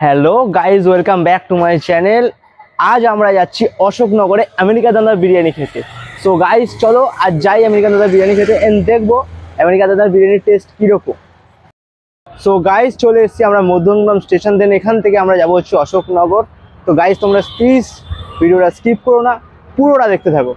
Hello guys welcome back to my channel আজ আমরা যাচ্ছি অশোকনগরে আমেরিকা দাদার বিরিয়ানি খেতে। সো গাইজ চলো, আজ যাই আমেরিকা দাদার বিরিয়ানি খেতে এন্ড দেখব আমেরিকা দাদার বিরিয়ানির টেস্ট কীরকম। সো গাইজ চলে এসেছি আমরা মধ্যমগ্রাম স্টেশন দেন এখান থেকে আমরা যাব হচ্ছে অশোকনগর। তো গাইজ তোমরা প্লিজ ভিডিওটা স্কিপ করো না, পুরোটা দেখতে থাকো।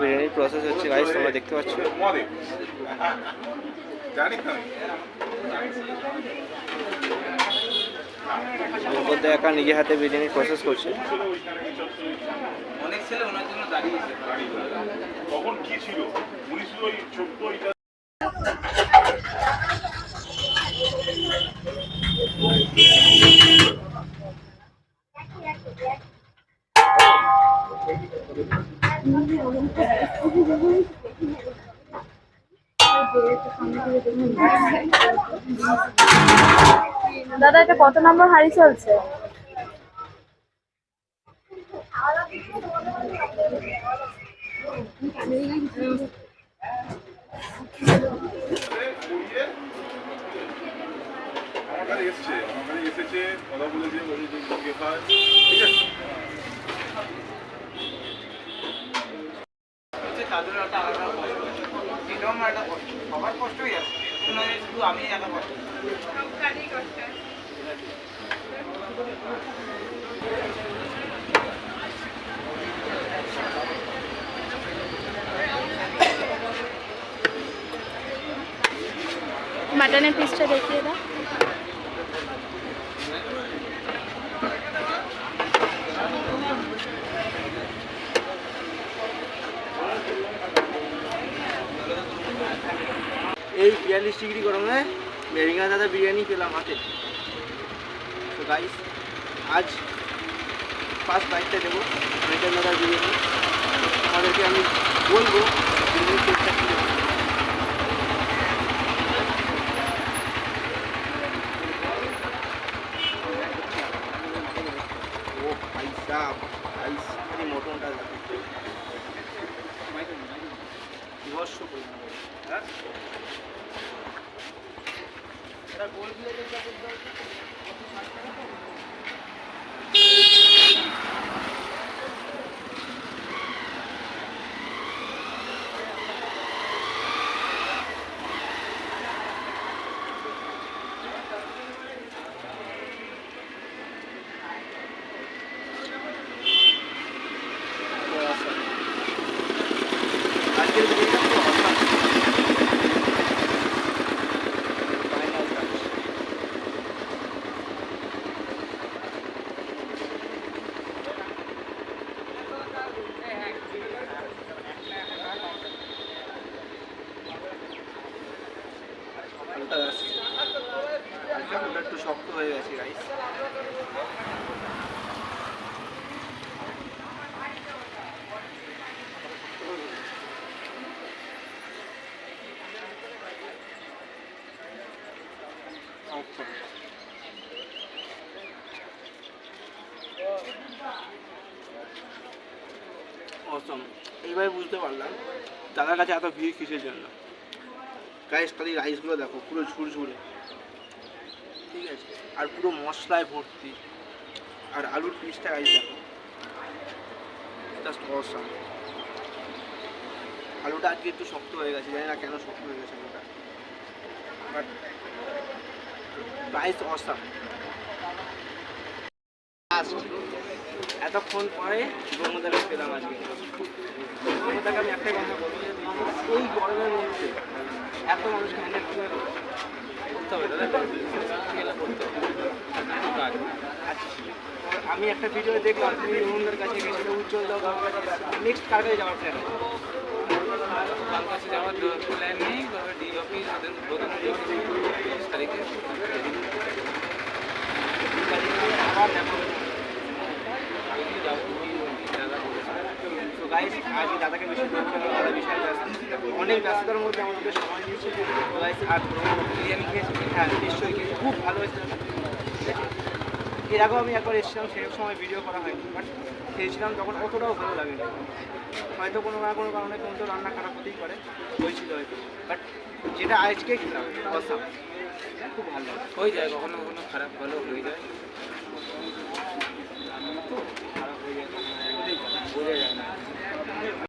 বিরিয়ানির প্রসেস হচ্ছে গাইজ তোমরা দেখতে পাচ্ছ। মধ্যে একা নিজের হাতে বিরিয়ানির প্রসেস করছে। অনেক ছেলে ওনার জন্য দাঁড়িয়েছে। তখন কি ছিল? ওই চোদ্দ দাদা এটা কত নম্বর হাড়ি চলছে? এসছে কথা ঠিক আছে? হচ্ছে তাদের একটা আলাদা কষ্ট। এটাও আমার একটা কষ্ট। সবার কষ্টই আছে। শুধু শুধু আমি একা কষ্ট। মাটনের পিসটা দেখিয়ে দাও এই বিয়াল্লিশ ডিগ্রি গরমে মেরিঙ্গা দাদা বিরিয়ানি পেলাম হাতে। তো গাইস আজ ফার্স্ট বাইকটা দেবো মেরিঙ্গা দাদার বিরিয়ানি। আমাদেরকে আমি বলব, বিরিয়ানির টেস্টটা কী ও ভাই সাহ ভাই খালি মটনটা বিভৎস পরিমাণ আছে। হালকা ওটা একটু শক্ত হয়ে গেছে গাইস অসম এইভাবে বুঝতে পারলাম দাদার কাছে এত ভিড় কিসের জন্য? গাইস খালি রাইসগুলো দেখো, পুরো ঝুরঝুরে। ঠিক আছে? আর পুরো মশলায় ভর্তি। আর আলুর পিসটা গাইস দেখো। জাস্ট অসম আলুটা আজকে একটু শক্ত হয়ে গেছে, জানি না কেন শক্ত হয়ে গেছে আলুটা। বাট প্রাইস অসম এতক্ষণ পরে ব্রহ্মদাকে পেলাম আজকে। ব্রহ্মদাকে আমি একটাই কথা বলব যে এই গরমের মধ্যে এত মানুষকে হ্যান্ডেল করতে হবে। দাদা করতে হবে আচ্ছা, আমি একটা ভিডিও দেখলাম তুমি রোহনদের কাছে গেছিলে উজ্জ্বল দাও কাছে নেক্সট কার কাছে যাওয়ার প্ল্যান কাছে যাওয়ার প্ল্যান নেই তবে দশ তারিখে আবার দেখা হবে। কালকে যাব দাদা বলেছে গাইস আজ দাদাকে বেশি দাদা ব্যস্ত অনেক ব্যস্ততার মধ্যে আমাদেরকে সময় দিয়েছে। গাইস আর বিরিয়ানি খেয়েছি। হ্যাঁ নিশ্চয়ই খুব ভালো হয়েছে। দাদা। ঠিক আছে? এর আগেও আমি একবার এসেছিলাম সেই সময় ভিডিও করা হয়নি। বাট খেয়েছিলাম তখন অতটাও ভালো লাগেনি। হয়তো কোনো না কোনো কারণে কোনো তো রান্না খারাপ হতেই পারে হয়েছিল হয়তো। বাট যেটা আজকে খেলাম অসাম খুব ভালো হয়ে যায় কখনো কখনো খারাপ ভালো হয়ে যায়। খারাপ হয়ে যায়। বোঝা যায় না।